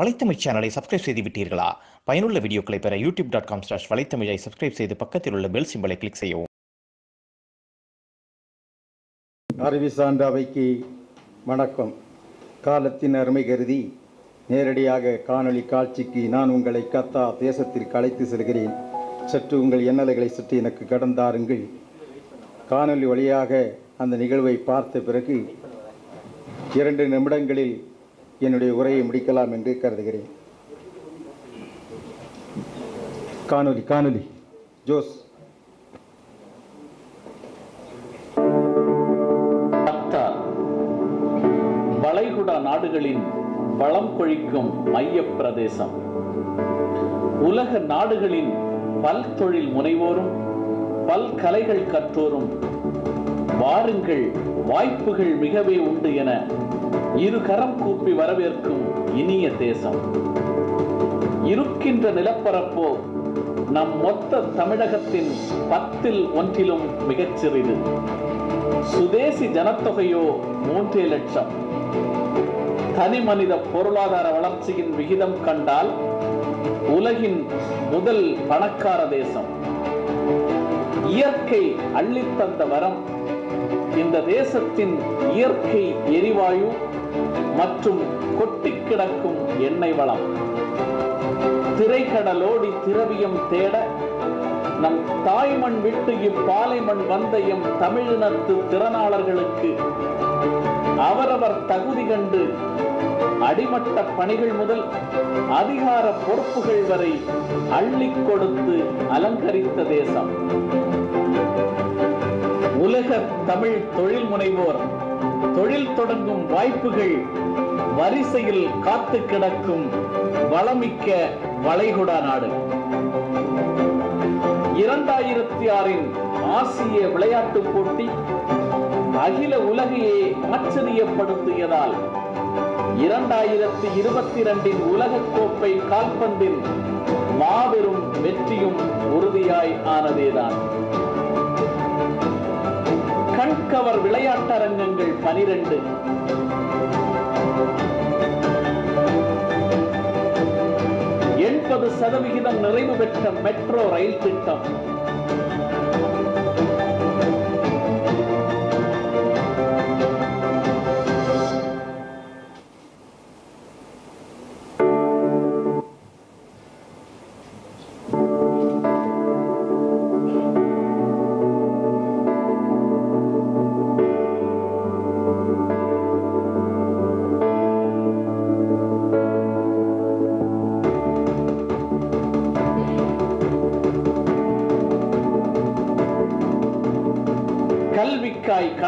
வலைத்தமிழ் சேனலை சப்ஸ்கிரைப் செய்து விட்டீர்களா? பயனுள்ள வீடியோக்களை பெற யூடியூப் டாட் காம் ஸ்லாஷ் வலைத்தமிழை சப்ஸ்கிரைப் செய்து பக்கத்தில் உள்ள பெல் சிம்பலை கிளிக் செய்யவும். அறிவி சான்றாவைக்கு வணக்கம். காலத்தின் அருமை கருதி நேரடியாக காணொளி காட்சிக்கு நான் உங்களை கத்தா தேசத்திற்கு அழைத்து செல்கிறேன். சற்று உங்கள் எண்ணலைகளை சற்று எனக்கு கடந்தாருங்கள் காணொளி வழியாக அந்த நிகழ்வை பார்த்த பிறகு இரண்டு நிமிடங்களில் என்னுடைய உரையை முடிக்கலாம் என்று கருதுகிறேன். காணொலி காணொலி. ஜோஸ். வளைகுடா நாடுகளின் வளம் கொழிக்கும் மைய பிரதேசம் உலக நாடுகளின் பல்தொழில் முனைவோரும் பல்கலைகள் கற்றோரும் வாருங்கள் வாய்ப்புகள் மிகவே உண்டு என இரு கரம் கூப்பி வரவேற்கும் இனிய தேசம். இருக்கின்ற நிலப்பரப்போ நம் மொத்த தமிழகத்தின் பத்தில் ஒன்றிலும் மிகச்சிறிது சுதேசி ஜனத்தொகையோ மூன்றே லட்சம். தனி மனித பொருளாதார வளர்ச்சியின் விகிதம் கண்டால் உலகின் முதல் பணக்கார தேசம். இயற்கை அள்ளித்தந்த வரம் இந்த தேசத்தின் இயற்கை எரிவாயு மற்றும் கொட்டி கிடக்கும் எண்ணெய் வளம். திரைக்கடலோடி திரவியம் தேட நம் தாய்மண் விட்டு இப்பாலைமண் வந்த எம் தமிழினத்து திறனாளர்களுக்கு அவரவர் தகுதி கண்டு அடிமட்ட பணிகள் முதல் அதிகார பொறுப்புகள் வரை அள்ளிக் கொடுத்து அலங்கரித்த தேசம். உலக தமிழ் தொழில் முனைவோர் தொழில் தொடங்கும் வாய்ப்புகள் வரிசையில் காத்து கிடக்கும் வளமிக்க வளைகுடா நாடு. இரண்டாயிரத்தி ஆறின் ஆசிய விளையாட்டுப் போட்டி அகில உலகையே ஆச்சரியப்படுத்தியதால் இரண்டாயிரத்தி இருபத்தி இரண்டின் உலகக்கோப்பை கால்பந்தின் மாபெரும் வெற்றியும் உறுதியாய் ஆனதேதான். கண்கவர் விளையாட்டரங்கங்கள் பனிரெண்டு. எண்பது சதவிகிதம் நிறைவு பெற்ற மெட்ரோ ரயில் திட்டம்.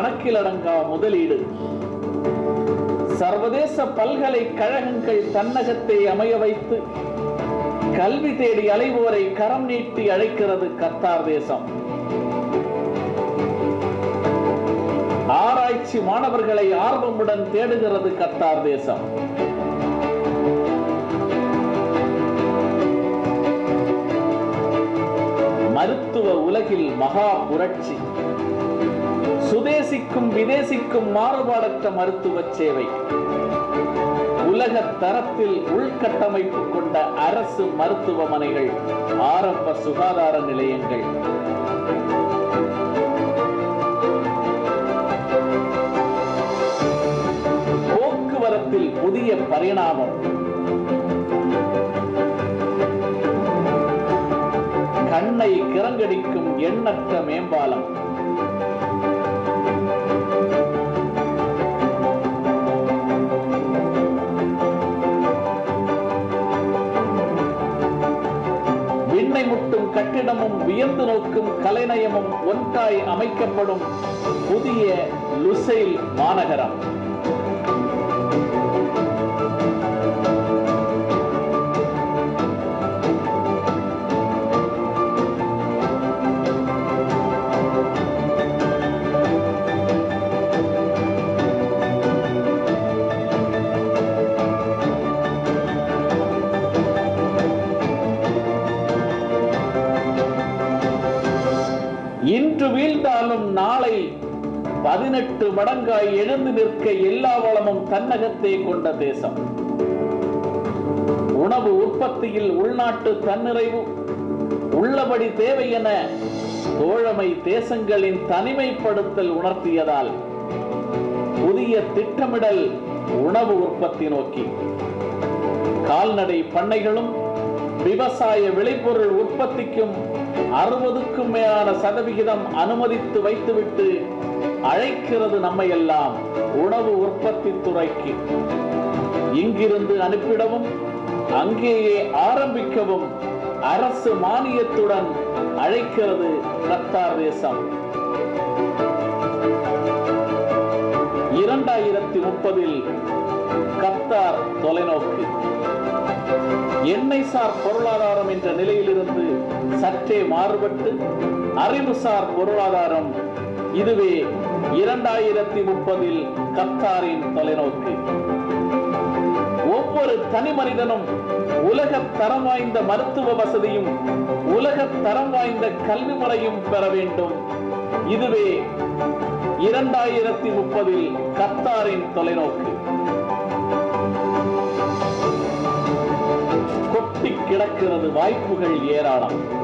கணக்கிலடங்கா முதலீடு. சர்வதேச பல்கலைக்கழகங்கள் தன்னகத்தை அமைய வைத்து கல்வி தேடி அலைவோரை கரம் நீட்டி அழைக்கிறது கத்தார் தேசம். ஆராய்ச்சி மாணவர்களை ஆர்வமுடன் தேடுகிறது கத்தார் தேசம். மருத்துவ உலகில் மகா புரட்சி. சுதேசிக்கும் விதேசிக்கும் மாறுபாடற்ற மருத்துவ சேவை. உலக தரத்தில் உள்கட்டமைப்பு கொண்ட அரசு மருத்துவமனைகள் ஆரம்ப சுகாதார நிலையங்கள். போக்குவரத்தில் புதிய பரிணாமம். கண்ணை கிறங்கடிக்கும் எண்ணற்ற மேம்பாலம். முட்டும் வியந்து நோக்கும் கலைநயமும் ஒன்றாய் அமைக்கப்படும் புதிய லுசைல் மாநகரம். பதினெட்டு மடங்காய் எழுந்து நிற்க எல்லா வளமும் தன்னகத்தே கொண்ட தேசம். உணவு உற்பத்தியில் உள்நாட்டு தன்னிறைவு உள்ளபடி தேவை என தோழமை தேசங்களின் தனிமைப்படுத்தல் உணர்த்தியதால் புதிய திட்டமிடல் உணவு உற்பத்தி நோக்கி. கால்நடை பண்ணைகளும் விவசாய விளைபொருள் உற்பத்திக்கும் அறுபதுக்கும் மேலான சதவிகிதம் அனுமதித்து வைத்துவிட்டு அழைக்கிறது நம்மை எல்லாம் உணவு உற்பத்தி துறைக்கு. இங்கிருந்து அனுப்பிடவும் அங்கேயே ஆரம்பிக்கவும் அரசு மானியத்துடன் அழைக்கிறது கத்தார் தேசம். இரண்டாயிரத்தி முப்பதில் கத்தார் தொலைநோக்கு. எண்ணெய்சார் பொருளாதாரம் என்ற நிலையிலிருந்து சற்றே மாறுபட்டு அறிவுசார் பொருளாதாரம் இதுவே இரண்டாயிரத்தி முப்பதில் கத்தாரின் தொலைநோக்கு. ஒவ்வொரு தனி மனிதனும் உலக தரம் வாய்ந்த மருத்துவ வசதியும் உலக தரம் வாய்ந்த கல்வி முறையும் பெற வேண்டும். இதுவே இரண்டாயிரத்தி முப்பதில் கத்தாரின் தொலைநோக்கு. கொட்டி கிடக்கிறது வாய்ப்புகள் ஏராளம்.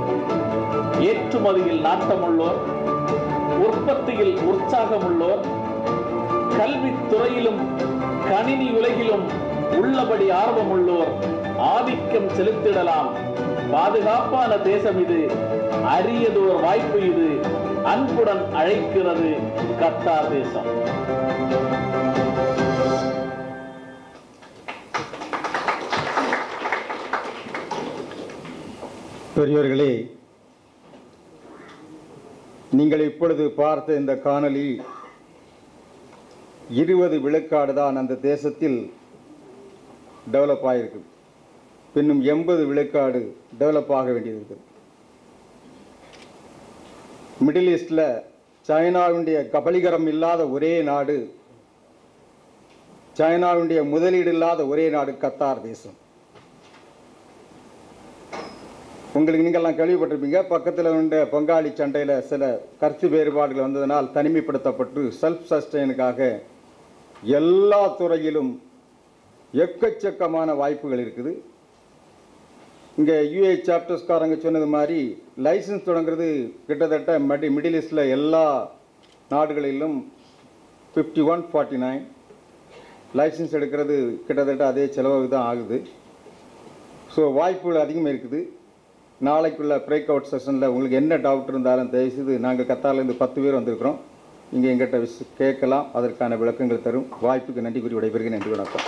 ஏற்றுமதியில் நாட்டமுள்ளோர் உற்பத்தியில் உற்சாகமுள்ளோர் கல்வித்துறையிலும் கணினி உலகிலும் உள்ளபடி ஆர்வமுள்ளோர் ஆதிக்கம் செலுத்திடலாம். பாதுகாப்பான தேசம் இது. அரியதோர் வாய்ப்பு இது. அன்புடன் அழைக்கிறது கத்தார் தேசம். பெரியவர்களே நீங்கள் இப்பொழுது பார்த்த இந்த காணொளி இருபது விழுக்காடு தான் அந்த தேசத்தில் டெவலப் ஆகிருக்கு இன்னும் எண்பது விழுக்காடு டெவலப் ஆக வேண்டியது இருக்குது மிடில் ஈஸ்டில் சைனாவுடைய கபலிகரம் இல்லாத ஒரே நாடு சைனாவுடைய முதலீடு இல்லாத ஒரே நாடு கத்தார் தேசம். உங்களுக்கு நீங்கள்லாம் கேள்விப்பட்டிருப்பீங்க பக்கத்தில் உள்ள பங்காளி சண்டையில் சில கருத்து வேறுபாடுகள் வந்ததனால் தனிமைப்படுத்தப்பட்டு செல்ஃப் சஸ்டெயினுக்காக எல்லா துறையிலும் எக்கச்சக்கமான வாய்ப்புகள் இருக்குது. இங்கே யூஏ சாப்டர்ஸ்காரங்க சொன்னது மாதிரி லைசன்ஸ் தொடங்குறது கிட்டத்தட்ட மடி மிடில் ஈஸ்டில் எல்லா நாடுகளிலும் fifty one forty nine licence எடுக்கிறது கிட்டத்தட்ட அதே செலவுக்கு தான் ஆகுது. ஸோ வாய்ப்புகள் அதிகமாக இருக்குது. நாளைக்குள்ள பிரேக் அவுட் செஷனில் உங்களுக்கு என்ன டவுட் இருந்தாலும் தயவுசெய்து நாங்கள் கத்தாலேருந்து பத்து பேர் வந்திருக்கிறோம். நீங்கள் எங்கிட்ட விஸ் கேட்கலாம். அதற்கான விளக்கங்கள் தரும். வாய்ப்புக்கு நன்றி கூறி விடைபெறுகிறேன். நன்றி வணக்கம்.